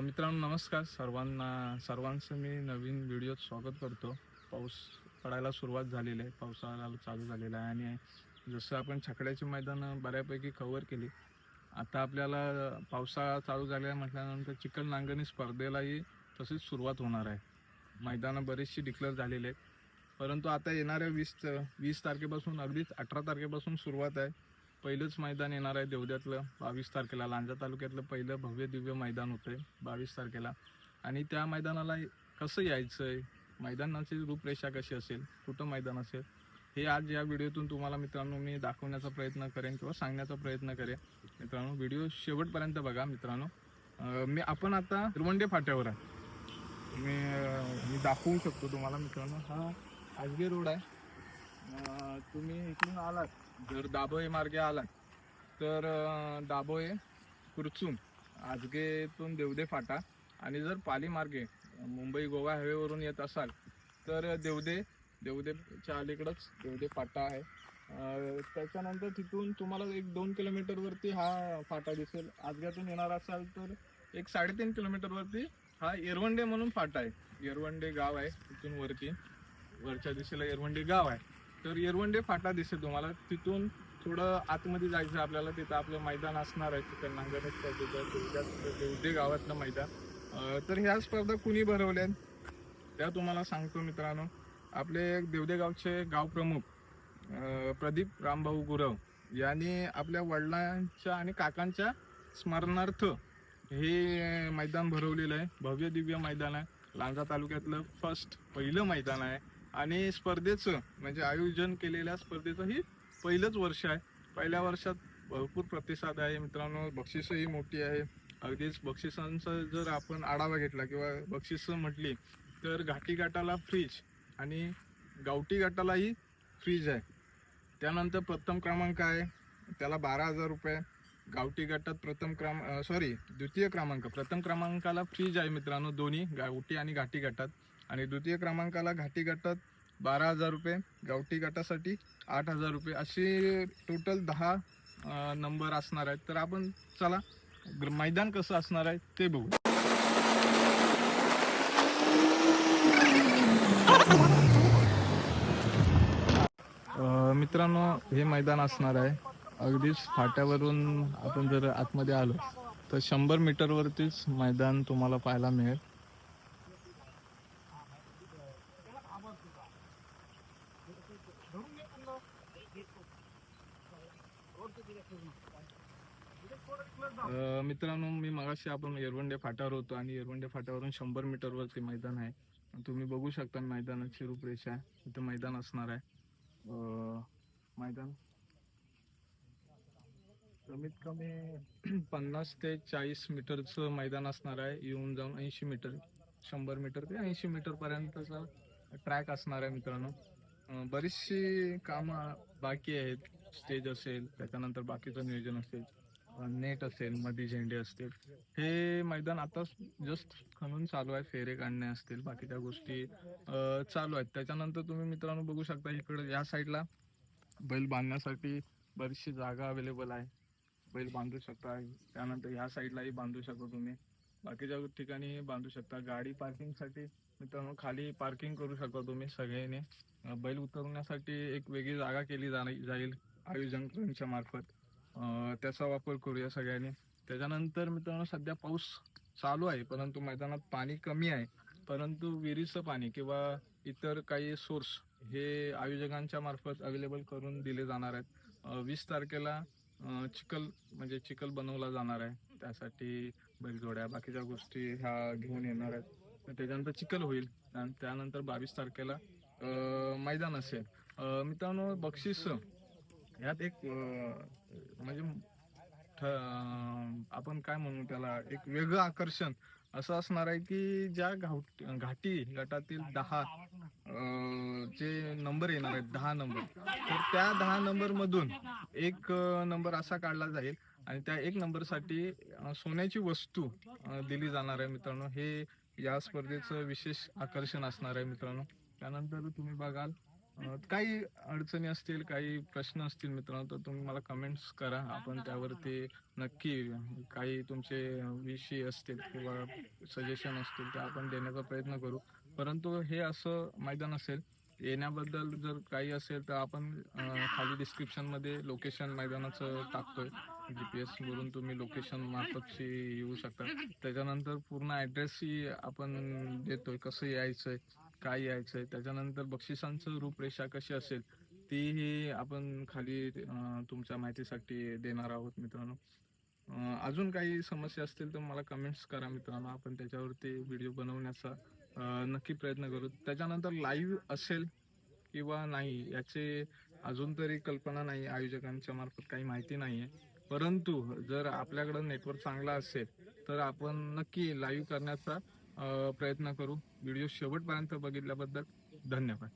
मित्रांनो नमस्कार. सर्वांना सर्वांचं मी नवीन व्हिडिओत स्वागत करतो. पाऊस पडायला सुरुवात झालेली आहे. पावसाळा चालू झालेला आहे आणि जसं आपण छकड्याची मैदानं बऱ्यापैकी कव्हर केली आता आपल्याला पावसाळा चालू झालेला म्हटल्यानंतर चिखल नांगरणी स्पर्धेलाही तशीच सुरुवात होणार आहे. मैदानं बरीचशी डिक्लेअर झालेली आहेत. परंतु आता येणाऱ्या वीस वीस तारखेपासून अगदीच अठरा तारखेपासून सुरुवात आहे. पहिलंच मैदान येणार आहे देवद्यातलं. बावीस तारखेला लांजा तालुक्यातलं पहिलं भव्य दिव्य मैदान होतं आहे बावीस तारखेला. आणि त्या मैदानाला कसं यायचं आहे मैदानाची रूपरेषा कशी असेल? कुठं मैदान असेल? हे आज या व्हिडिओतून तुम्हाला मित्रांनो मी दाखवण्याचा प्रयत्न करेन किंवा सांगण्याचा प्रयत्न करेन. मित्रांनो व्हिडिओ शेवटपर्यंत बघा मित्रांनो. मी आपण आता हिरवंडे फाट्यावर आहे. मी मी दाखवू शकतो तुम्हाला मित्रांनो. हा आजगे रोड आहे. तुम्ही इकडून आलात. जर दाभोळे मार्गे आलात तर दाभोळे कुरचूम आजगेतून देवदे फाटा आणि जर पाली मार्गे मुंबई गोवा हायवेवरून येत असाल तर देवदे देवदेच्या अलीकडंच देवदे फाटा आहे. त्याच्यानंतर तिथून तुम्हाला एक दोन किलोमीटरवरती हा फाटा दिसेल. आजग्यातून येणार असाल तर एक साडेतीन किलोमीटरवरती हा एरवंडे म्हणून फाटा आहे. येरवंडे गाव आहे तिथून वरती. वरच्या दिशेला येरवंडे गाव आहे. तर येरवंडे फाटा दिसेल तुम्हाला. तिथून थोडं आतमध्ये जायचं आहे आपल्याला. तिथं आपलं मैदान असणार आहे तिथं. नांगरणी स्पर्धेचं देवदे गावातलं मैदान. तर ह्या स्पर्धा कुणी भरवल्या? त्या तुम्हाला सांगतो मित्रांनो. आपले देवदे गावचे गावप्रमुख प्रदीप रामभाऊ गुरव यांनी आपल्या वडिलांच्या आणि काकांच्या स्मरणार्थ हे मैदान भरवलेलं आहे. भव्य दिव्य मैदान आहे. लांजा तालुक्यातलं फर्स्ट पहिलं मैदान आहे. आणि स्पर्धेचं म्हणजे आयोजन केलेल्या स्पर्धेचं ही पहिलंच वर्ष आहे. पहिल्या वर्षात भरपूर प्रतिसाद आहे. मित्रांनो बक्षिसही मोठी आहे. अगदीच बक्षिसांचा जर आपण आढावा घेतला किंवा बक्षिसं म्हटली तर घाटीघाटाला फ्रीज आणि गावठी घाटालाही फ्रीज आहे. त्यानंतर प्रथम क्रमांक आहे. त्याला बारा हजार रुपये. गावठी गटात प्रथम क्रम सॉरी द्वितीय क्रमांक. प्रथम क्रमांकाला फ्रीज आहे मित्रांनो दोन्ही गावठी आणि घाटी गटात आणि द्वितीय क्रमांकाला घाटी गटात बारा हजार रुपये गावठी गटासाठी आठ हजार रुपये. असे टोटल दहा नंबर असणार आहेत. तर आपण चला ग्र- मैदान कसं असणार आहे ते बघू. मित्रांनो हे मैदान असणार आहे. अगदीच फाट्यावरून आपण जर आतमध्ये आलो तर शंभर मीटरवरतीच मैदान तुम्हाला पाहायला मिळेल. मित्रांनो मी मगाशी आपण येरवंडे फाट्यावर होतो आणि येरवंडे फाट्यावरून शंभर मीटरवरती मैदान आहे. तुम्ही बघू शकता मैदानाची रूपरेषा. इथं मैदान असणार आहे. मैदान कमीत कमी पन्नास ते चाळीस मीटरचं मैदान असणार आहे. येऊन जाऊन ऐंशी मीटर शंभर मीटर ते ऐंशी मीटरपर्यंतचा ट्रॅक असणार आहे मित्रांनो. बरीचशी कामं बाकी आहेत. स्टेज असेल त्याच्यानंतर बाकीचं नियोजन असेल नेट असेल मध्ये झेंडे असतील. हे मैदान आता जस्ट खणून चालू आहे फेरे काढणे असतील बाकीच्या गोष्टी चालू आहेत. त्याच्यानंतर तुम्ही मित्रांनो बघू शकता इकडे या साईडला बैल बांधण्यासाठी बरीचशी जागा अवेलेबल आहे. बैल बांधू शकता त्यानंतर ह्या साईडलाही बांधू शकता तुम्ही. बाकीच्या ठिकाणी बांधू शकता. गाडी पार्किंगसाठी मित्रांनो खाली पार्किंग करू शकता तुम्ही सगळ्यांनी. बैल उतरवण्यासाठी एक वेगळी जागा केली जा जाईल आयोजकांच्या मार्फत. त्याचा वापर करूया सगळ्यांनी. त्याच्यानंतर मित्रांनो सध्या पाऊस चालू आहे परंतु मैदानात पाणी कमी आहे. परंतु विहिरीचं पाणी किंवा इतर काही सोर्स हे आयोजकांच्या मार्फत अवेलेबल करून दिले जाणार आहेत. वीस तारखेला चिखल म्हणजे चिखल बनवला जाणार आहे. त्यासाठी बैलजोड्या बाकीच्या गोष्टी ह्या घेऊन येणार आहेत. तर त्याच्यानंतर चिखल होईल. आणि त्यानंतर बावीस तारखेला मैदान असेल. मित्रांनो बक्षीस ह्यात एक म्हणजे ठ- आपण काय म्हणू त्याला एक वेगळं आकर्षण असं असणार आहे की ज्या घाट घाटी गटातील दहा जे नंबर येणार आहेत दहा नंबर तर त्या दहा नंबर मधून एक नंबर असा काढला जाईल आणि त्या एक नंबरसाठी सोन्याची वस्तू दिली जाणार आहे मित्रांनो. हे या स्पर्धेचं विशेष आकर्षण असणार आहे मित्रांनो. त्यानंतर तुम्ही बघाल. काही अडचणी असतील काही प्रश्न असतील मित्रांनो तर तुम्ही मला कमेंट्स करा. आपण त्यावरती नक्की काही तुमचे विषय असतील किंवा सजेशन असतील ते आपण देण्याचा प्रयत्न करू. परंतु हे असं मैदान असेल येण्याबद्दल जर काही असेल तर आपण खाली डिस्क्रिप्शनमध्ये लोकेशन मैदानाचं टाकतोय. जी पी एसवरून तुम्ही लोकेशन मार्फतशी येऊ शकता. त्याच्यानंतर पूर्ण ॲड्रेसही आपण देतोय कसं यायचंय काय यायचंय? त्याच्यानंतर बक्षिसांचं रूपरेषा कशी असेल? तीही आपण खाली तुमच्या माहितीसाठी देणार आहोत मित्रांनो. अजून काही समस्या असतील तर मला कमेंट्स करा मित्रांनो. आपण त्याच्यावरती व्हिडिओ बनवण्याचा नक्की प्रयत्न करू. त्याच्यानंतर लाईव्ह असेल किंवा नाही याचे अजून तरी कल्पना नाही. आयोजकांच्या मार्फत काही माहिती नाही आहे परंतु जर आपल्याकडं नेटवर्क चांगला असेल तर आपण नक्की लाईव्ह करण्याचा प्रयत्न करू. व्हिडिओ शेवटपर्यंत बघितल्याबद्दल धन्यवाद.